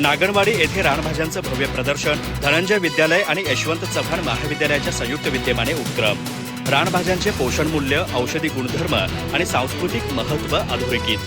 नागणवाडी येथे रानभाज्यांचं भव्य प्रदर्शन धनंजय विद्यालय आणि यशवंत चव्हाण महाविद्यालयाच्या संयुक्त विद्यमाने उपक्रम. रानभाज्यांचे पोषण मूल्य औषधी गुणधर्म आणि सांस्कृतिक महत्त्व अधोरेखित.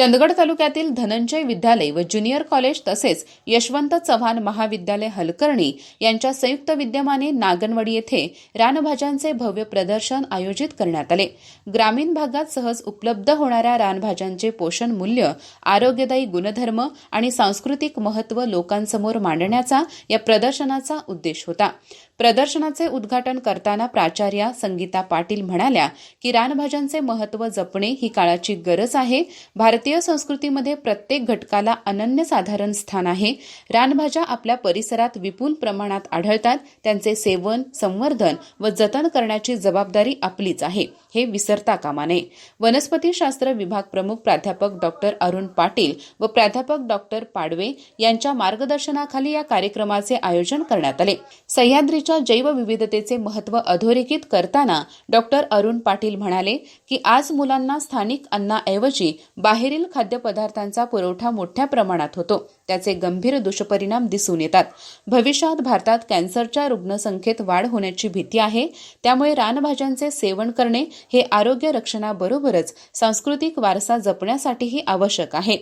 चंदगड तालुक्यातील धनंजय विद्यालय व ज्युनियर कॉलेज तसेच यशवंत चव्हाण महाविद्यालय हलकर्णी यांच्या संयुक्त विद्यमाने नागनवाडी येथे रानभाज्यांचे भव्य प्रदर्शन आयोजित करण्यात आले. ग्रामीण भागात सहज उपलब्ध होणाऱ्या रानभाज्यांचे पोषण मूल्य आरोग्यदायी गुणधर्म आणि सांस्कृतिक महत्त्व लोकांसमोर मांडण्याचा या प्रदर्शनाचा उद्देश होता. प्रदर्शनाचे उद्घाटन करताना प्राचार्या संगीता पाटील म्हणाल्या की रानभाज्यांचे महत्त्व जपणे ही काळाची गरज आहे. भारतीय संस्कृतीमध्ये प्रत्येक घटकाला अनन्यसाधारण स्थान आहे. रानभाज्या आपल्या परिसरात विपुल प्रमाणात आढळतात. त्यांचे सेवन संवर्धन व जतन करण्याची जबाबदारी आपलीच आहे. हे विसरता कामा नये. वनस्पतीशास्त्र विभाग प्रमुख प्राध्यापक डॉक्टर अरुण पाटील व प्राध्यापक डॉक्टर पाडवे यांच्या मार्गदर्शनाखाली या कार्यक्रमाचे आयोजन करण्यात आले. सह्याद्रीच्या जैवविविधतेचे महत्त्व अधोरेखित करताना डॉक्टर अरुण पाटील म्हणाले की आज मुलांना स्थानिक अन्नाऐवजी बाहेरील खाद्यपदार्थांचा पुरवठा मोठ्या प्रमाणात होतो. त्याचे गंभीर दुष्परिणाम दिसून येतात. भविष्यात भारतात कॅन्सरच्या रुग्णसंख्येत वाढ होण्याची भीती आहे. त्यामुळे रानभाज्यांचे सेवन करणे हे आरोग्य रक्षणाबरोबरच सांस्कृतिक वारसा जपण्यासाठीही आवश्यक आहे.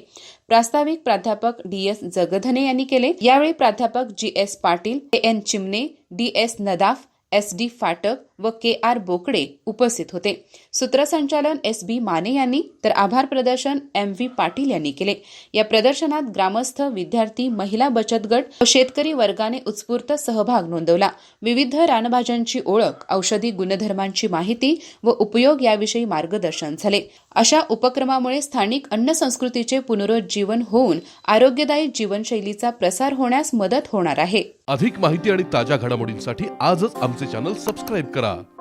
प्रास्ताविक प्राध्यापक डी एस जगधने यांनी केले. यावेळी प्राध्यापक G S Patil A N Chimne D S Nadaf S D Phatak व के आर बोकडे उपस्थित होते. सूत्रसंचालन एस बी माने यांनी तर आभार प्रदर्शन एम व्ही पाटील यांनी केले. या प्रदर्शनात ग्रामस्थ विद्यार्थी महिला बचत गट व शेतकरी वर्गाने उत्स्फूर्त सहभाग नोंदवला. विविध रानभाज्यांची ओळख औषधी गुणधर्मांची माहिती व उपयोग याविषयी मार्गदर्शन झाले. अशा उपक्रमामुळे स्थानिक अन्न संस्कृतीचे पुनरुज्जीवन होऊन आरोग्यदायी जीवनशैलीचा प्रसार होण्यास मदत होणार आहे. अधिक माहिती आणि ताज्या घडामोडींसाठी आजच आमचे चॅनल सबस्क्राईब करा. 보니까